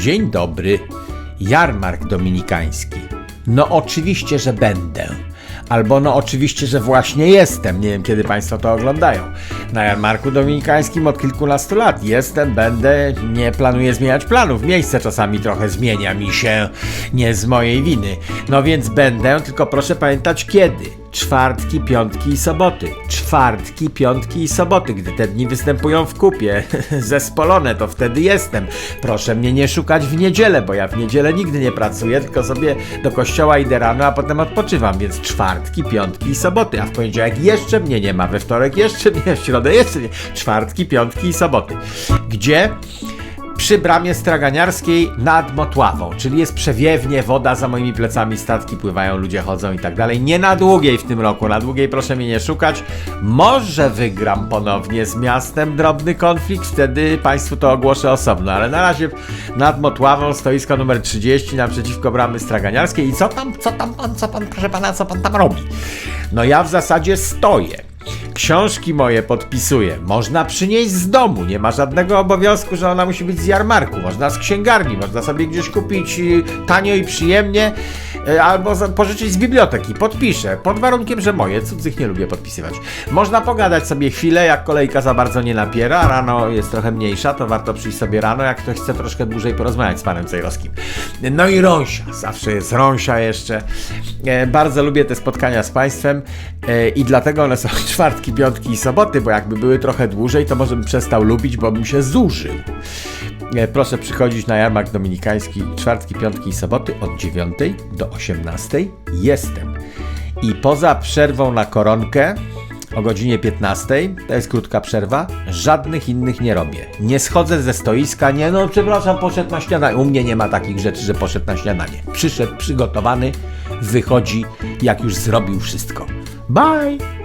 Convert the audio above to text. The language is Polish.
Dzień dobry. Jarmark dominikański. No oczywiście, że będę. Albo no oczywiście, że właśnie jestem. Nie wiem, kiedy Państwo to oglądają. Na jarmarku dominikańskim od kilkunastu lat jestem, będę, nie planuję zmieniać planów. Miejsce czasami trochę zmienia mi się, nie z mojej winy. No więc będę, tylko proszę pamiętać kiedy. Czwartki, piątki i soboty. Czwartki, piątki i soboty. Gdy te dni występują w kupie, zespolone, to wtedy jestem. Proszę mnie nie szukać w niedzielę, bo ja w niedzielę nigdy nie pracuję, tylko sobie do kościoła idę rano, a potem odpoczywam. Więc czwartki, piątki i soboty. A w poniedziałek jeszcze mnie nie ma, we wtorek jeszcze nie, w środę jeszcze nie. Czwartki, piątki i soboty. Gdzie? Przy bramie straganiarskiej nad Motławą, czyli jest przewiewnie, woda za moimi plecami, statki pływają, ludzie chodzą i tak dalej. Nie na długiej w tym roku, na długiej proszę mnie nie szukać. Może wygram ponownie z miastem drobny konflikt, wtedy Państwu to ogłoszę osobno, ale na razie nad Motławą stoisko numer 30 naprzeciwko bramy straganiarskiej i co tam, co tam pan, co pan, proszę pana, co pan tam robi? No ja w zasadzie stoję. Książki moje podpisuję. Można przynieść z domu. Nie ma żadnego obowiązku, że ona musi być z jarmarku. Można z księgarni, można sobie gdzieś kupić y, tanio i przyjemnie, y, albo pożyczyć z biblioteki. Podpiszę. Pod warunkiem, że moje. Cudzych nie lubię podpisywać. Można pogadać sobie chwilę, jak kolejka za bardzo nie napiera. Rano jest trochę mniejsza, to warto przyjść sobie rano, jak ktoś chce troszkę dłużej porozmawiać z panem Cejrowskim. No i Rąsia. Zawsze jest Rąsia jeszcze. E, bardzo lubię te spotkania z państwem e, i dlatego one są czwartki, piątki i soboty, bo jakby były trochę dłużej, to może bym przestał lubić, bo bym się zużył. E, Proszę przychodzić na jarmark dominikański czwartki, piątki i soboty od 9 do 18. Jestem. I poza przerwą na koronkę o godzinie 15, to jest krótka przerwa, żadnych innych nie robię. Nie schodzę ze stoiska, nie no przepraszam, poszedł na śniadanie. U mnie nie ma takich rzeczy, że poszedł na śniadanie. Przyszedł przygotowany, wychodzi jak już zrobił wszystko. Bye!